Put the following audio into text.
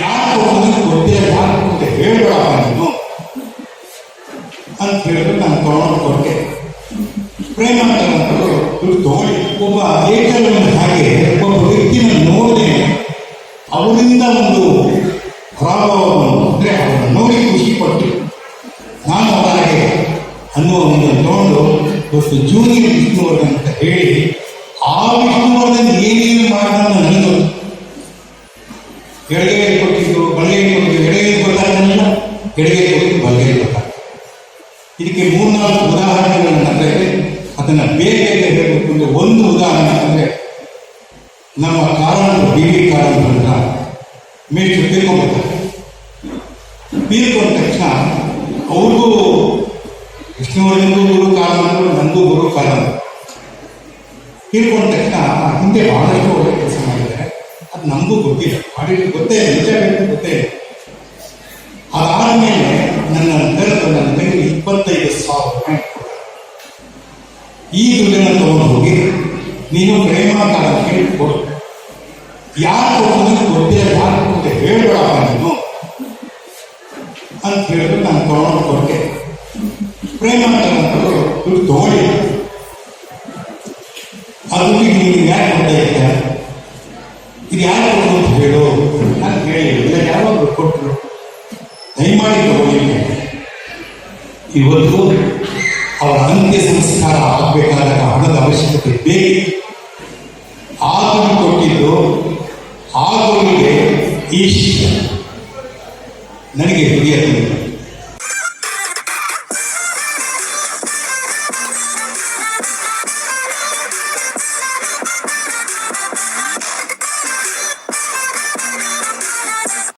ಯಾರು ಕೊಡೋದು ಗೊತ್ತಿಲ್ಲ ಯಾರು ಕೊಟ್ಟೆ ಅಂತ ಹೇಳಿದ್ರೆ ನಾನು ತಗೊಂಡು ಕೊಟ್ಟೆ ಪ್ರೇಮ ಅಂತಕ್ಕಂಥದ್ದು ದುಡ್ಡು ತಗೊಳ್ಳಿ ಒಬ್ಬ ಏಕಲವ್ಯನ ಹಾಗೆ ಒಬ್ಬ ವ್ಯಕ್ತಿನ ನೋಡದೆ ಅವರಿಂದ ಒಂದು ಪ್ರಭಾವವನ್ನು ಅಂದರೆ ಅವರನ್ನು ನೋಡಿ ಖುಷಿ ಪಟ್ಟು ನಾನು ಅವರಿಗೆ ಅನ್ನುವ ತಗೊಂಡು ಒಂದು ಜೂನಿಯರ್ ವಿಷ್ಣುವರ್ಧನ್ ಅಂತ ಹೇಳಿ ಆ ವಿಷ್ಣುವರ್ಧನ್ ಏನೇನು ಮಾಡಿದ ನನಗೆ ಗೊತ್ತು. ಎಡಗೈ ಕೊಟ್ಟಿದ್ದು ಬಲಗೈ ಕೊಟ್ಟು ಎಡಗೈ ಗೊತ್ತಾಗಲಿಲ್ಲ ಎಡಗೈ ಕೊಟ್ಟು ಬಲಗೈ ಗೊತ್ತಾಗ ಇದಕ್ಕೆ ಮೂರ್ನಾಲ್ಕು ಉದಾಹರಣೆಗಳನ್ನು ಅಂದರೆ ಅದನ್ನು ಬೇರೆ ಹೇಳಬೇಕು ಅಂದರೆ ಒಂದು ಉದಾಹರಣೆ ಅಂದರೆ ನಮ್ಮ ಕಾರಣ ಬಿ ವಿ ಮೇಲೆ ಮೇಷ್ಟ್ರು ಬೀರ್ಕೊಂಡ ತೀರ್ಕೊಂಡ ತಕ್ಷಣ ಅವ್ರಿಗೂ ವಿಷ್ಣುವರ್ಧನ್ಗೂ ಗುರು ಕಾರಣಗಳು ನಂದು ಗುರು ಕಾರಣ ತೀರ್ಕೊಂಡ ತಕ್ಷಣ ಹಿಂದೆ ಬಹಳಷ್ಟು ನಮಗೂ ಗೊತ್ತಿಲ್ಲ ಆಡಿಟ್ ಗೊತ್ತೇ ನಿಜ ಗೊತ್ತೇ ಇಲ್ಲ ಅದಾದ್ಮೇಲೆ ನನ್ನ ಕರೆದು ನನ್ನ ಕೈಗೆ ಇಪ್ಪತ್ತೈದು ಸಾವಿರ ರೂಪಾಯಿ ಈ ದುಡ್ಡನ್ನು ತಗೊಂಡು ಹೋಗಿ ನೀನು ಪ್ರೇಮ ಕಾಲಕ್ಕೆ ಕೊಡು ಯಾರು ಕೊಟ್ಟೋದು ಗೊತ್ತೇ ಯಾರು ಕೊಟ್ಟೆ ಹೇಳ್ಬೇಡಪ್ಪ ನೀನು ಅಂತ ಹೇಳಿದ್ರು ನಾನು ತಗೊಂಡು ಕೊಟ್ಟೆ. ಪ್ರೇಮ ಕಾಲಕ್ಕೆ ದುಡ್ಡು ತಗೊಳ್ಳಿ ಅದಕ್ಕೆ ನೀನು ಯಾಕೆ ಕೊಡ್ತಾ ಇದ್ದ ಇದು ಯಾರು ಕೊಟ್ಟರು ಅಂತ ಹೇಳು ನಾನು ಕೇಳಿ ಇಲ್ಲ ಯಾವಾಗ ಕೊಟ್ಟರು ದಯಮಾಡಿ ತಗೊಂಡಿದ್ದೆ ಇವತ್ತು ಅವರ ಅಂತ್ಯ ಸಂಸ್ಕಾರ ಆಗಬೇಕಾದ ಹಣದ ಅವಶ್ಯಕತೆ ಬೇಕು ಆಗಲು ಕೊಟ್ಟಿದ್ದು ಆಗೋರಿಗೆ ಈಶ್ವರ ನನಗೆ ಹಿರಿಯರು